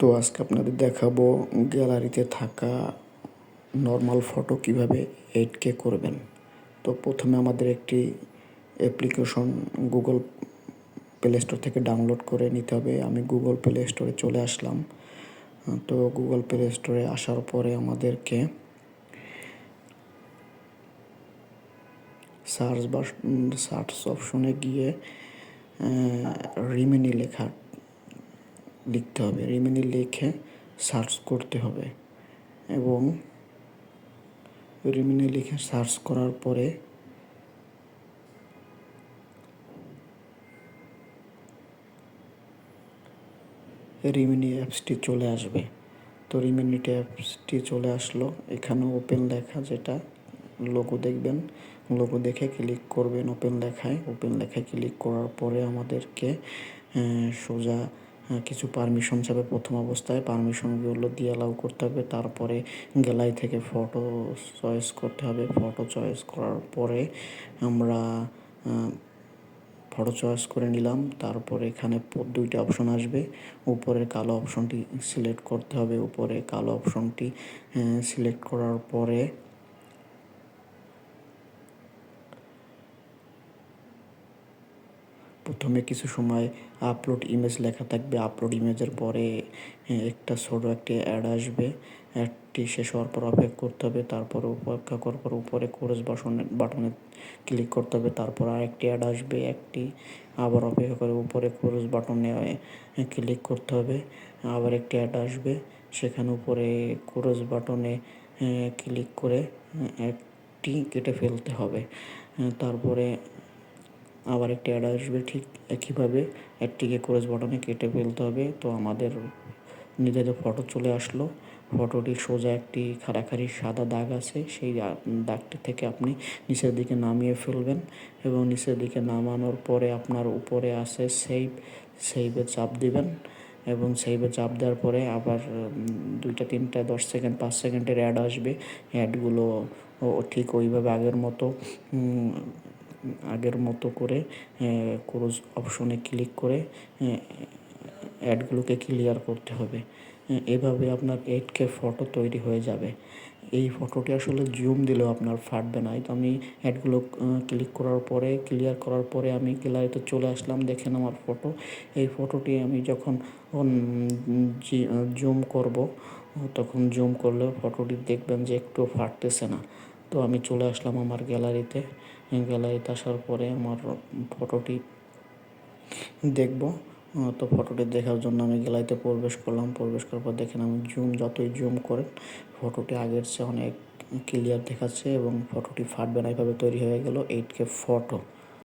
তো আজকে আপনাদের দেখাবো গ্যালারিতে থাকা নর্মাল ফটো কীভাবে এইট কে করবেন। তো প্রথমে আমাদের একটি অ্যাপ্লিকেশন গুগল প্লে স্টোর থেকে ডাউনলোড করে নিতে হবে। আমি গুগল প্লে স্টোরে চলে আসলাম। তো গুগল প্লে স্টোরে আসার পরে আমাদেরকে সার্চ বা সার্চ অপশনে গিয়ে রিমিনি লেখা লিখতে হবে রিমিনি লিখে সার্চ করতে হবে এবং রিমিনি লিখে সার্চ করার পরে রিমিনি অ্যাপসটি চলে আসবে। তো রিমিনি অ্যাপসটি চলে আসলো, এখানে ওপেন লেখা যেটা লোগো দেখবেন লোগো দেখে ক্লিক করবেন ওপেন লেখায় ওপেন লেখায় ক্লিক করার পরে আমাদেরকে সোজা কিছু পারমিশন চাবে প্রথম অবস্থায় পারমিশনগুলো দিয়ে অ্যালাউ করতে হবে। তারপরে গ্যালারি থেকে ফটো চয়েস করতে হবে। ফটো চয়েস করার পরে আমরা ফটো চয়েস করে নিলাম। তারপরে এখানে দুইটা অপশন আসবে। উপরের কালো অপশনটি সিলেক্ট করতে হবে। উপরে কালো অপশনটি সিলেক্ট করার পরে প্রথমে কিছু সময় আপলোড ইমেজ লেখা থাকবে। আপলোড ইমেজের পরে একটা ছোটো একটি অ্যাড আসবে। অ্যাডটি শেষ হওয়ার পর অপেক্ষা করতে হবে। তারপর অপেক্ষা করার পর উপরে কোরেস বাটনে বাটনে ক্লিক করতে হবে। তারপর আরেকটি অ্যাড আসবে, একটি। আবার অপেক্ষা করে উপরে কোরেস বাটনে ক্লিক করতে হবে। আবার একটি অ্যাড আসবে। সেখানে উপরে কোরেস বাটনে ক্লিক করে একটি কেটে ফেলতে হবে। তারপরে আবার একটি অ্যাড আসবে, ঠিক একইভাবে একটিকে কোরেস বাটনে কেটে ফেলতে হবে। তো আমাদের নিজেদের ফটো চলে আসলো। ফটোটির সোজা একটি খাড়াখাড়ি সাদা দাগ আছে, সেই দাগটি থেকে আপনি নিচের দিকে নামিয়ে ফেলবেন এবং নিচের দিকে নামানোর পরে আপনার উপরে আছে সেভ সেইভে চাপ দিবেন এবং সেইভে চাপ দেওয়ার পরে আবার দুইটা, তিনটা, দশ সেকেন্ড পাঁচ সেকেন্ডের অ্যাড আসবে। অ্যাডগুলো ঠিক ওইভাবে আগের মতো আগের মতো করে ক্রোজ অপশনে ক্লিক করে অ্যাডগুলোকে ক্লিয়ার করতে হবে। এভাবে আপনার এইট কে ফটো তৈরি হয়ে যাবে। এই ফটোটি আসলে জুম দিলেও আপনার ফাটবে না। তো আমি অ্যাডগুলো ক্লিক করার পরে ক্লিয়ার করার পরে আমি গ্যালারিতে চলে আসলাম দেখেন আমার ফটো এই ফটোটি আমি যখন জুম করব, তখন জুম করলে ফটোটি দেখবেন যে একটু ফাটতেছে না। তো আমি চলে আসলাম আমার গ্যালারিতে। গ্যালারিতে আসার পরে আমার ফটোটি দেখব। তো ফটোটি দেখার জন্য আমি গ্যালারিতে প্রবেশ করলাম। প্রবেশ করার পর দেখেন আমি জুম, যতই জুম করেন, ফটোটি আগের চেয়ে অনেক ক্লিয়ার দেখাচ্ছে এবং ফটোটি ফাটবে না। এভাবে তৈরি হয়ে গেল এইট কে ফটো।